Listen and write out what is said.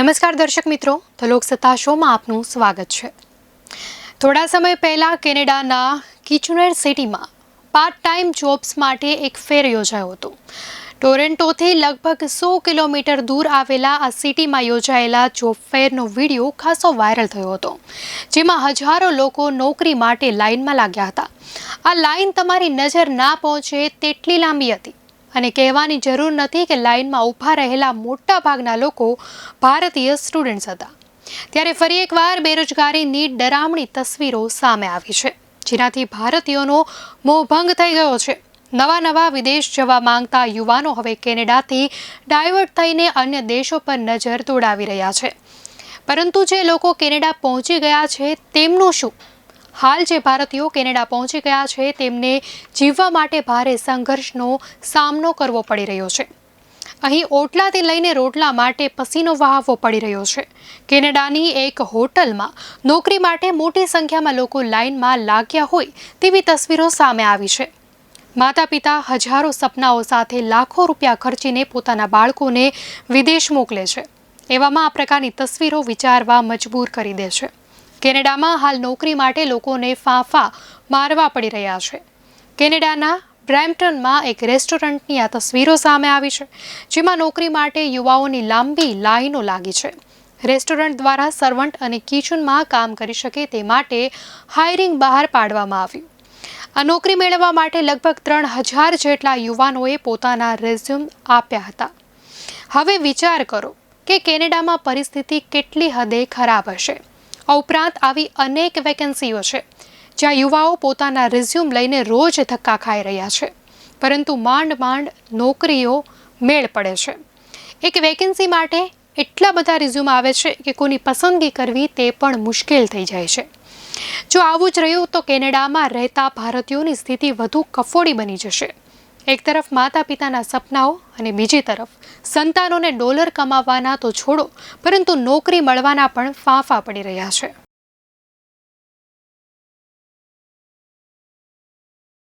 નમસ્કાર દર્શક મિત્રો. તો લોકસત્તા શોમાં આપનું સ્વાગત છે. થોડા સમય પહેલાં કેનેડાના કિચુનર સિટીમાં પાર્ટ ટાઈમ જોબ્સ માટે એક ફેર યોજાયો હતો. ટોરેન્ટોથી લગભગ સો કિલોમીટર દૂર આવેલા આ સિટીમાં યોજાયેલા જોબ ફેરનો વીડિયો ખાસો વાયરલ થયો હતો, જેમાં હજારો લોકો નોકરી માટે લાઇનમાં લાગ્યા હતા. આ લાઇન તમારી નજર ના પહોંચે તેટલી લાંબી હતી. અને કહેવાની જરૂર નથી કે લાઇનમાં ઊભા રહેલા મોટા ભાગના લોકો ભારતીય સ્ટુડન્ટ્સ હતા. ત્યારે ફરી એકવાર બેરોજગારીની ડરામણી તસવીરો સામે આવી છે, જેનાથી ભારતીયોનો મોહભંગ થઈ ગયો છે. નવા નવા વિદેશ જવા માંગતા યુવાનો હવે કેનેડાથી ડાયવર્ટ થઈને અન્ય દેશો પર નજર દોડાવી રહ્યા છે. પરંતુ જે લોકો કેનેડા પહોંચી ગયા છે, તેમનું શું? હાલ જે ભારતીયો કેનેડા પહોંચી ગયા છે, તેમને જીવવા માટે ભારે સંઘર્ષનો સામનો કરવો પડી રહ્યો છે. અહીં ઓટલાથી લઈને રોટલા માટે પસીનો વહાવવો પડી રહ્યો છે. કેનેડાની એક હોટલમાં નોકરી માટે મોટી સંખ્યામાં લોકો લાઇનમાં લાગ્યા હોય તેવી તસવીરો સામે આવી છે. માતા પિતા હજારો સપનાઓ સાથે લાખો રૂપિયા ખર્ચીને પોતાના બાળકોને વિદેશ મોકલે છે. એવામાં આ પ્રકારની તસવીરો વિચારવા મજબૂર કરી દે છે. કેનેડામાં હાલ નોકરી માટે લોકોને ફાંફા મારવા પડી રહ્યા છે. કેનેડાના બ્રેમ્પટનમાં એક રેસ્ટોરન્ટની આ તસવીરો સામે આવી છે, જેમાં નોકરી માટે યુવાઓની લાંબી લાઈનો લાગી છે. રેસ્ટોરન્ટ દ્વારા સર્વન્ટ અને કિચનમાં કામ કરી શકે તે માટે હાયરિંગ બહાર પાડવામાં આવ્યું. આ નોકરી મેળવવા માટે લગભગ ત્રણ હજાર જેટલા યુવાનોએ પોતાના રેઝ્યુમ આપ્યા હતા. હવે વિચાર કરો કે કેનેડામાં પરિસ્થિતિ કેટલી હદે ખરાબ હશે. આ ઉપરાંત આવી અનેક વેકેન્સીઓ છે, જ્યાં યુવાઓ પોતાના રિઝ્યુમ લઈને રોજ ધક્કા ખાઈ રહ્યા છે. પરંતુ માંડ માંડ નોકરીઓ મેળ પડે છે. એક વેકેન્સી માટે એટલા બધા રિઝ્યુમ આવે છે કે કોની પસંદગી કરવી તે પણ મુશ્કેલ થઈ જાય છે. જો આવું જ રહ્યું તો કેનેડામાં રહેતા ભારતીયોની સ્થિતિ વધુ કફોડી બની જશે. એક તરફ માતા પિતાના સપનાઓ અને બીજી તરફ સંતાનોને ડોલર કમાવવાના તો છોડો, પરંતુ નોકરી મળવાના પણ ફાંફા પડી રહ્યા છે.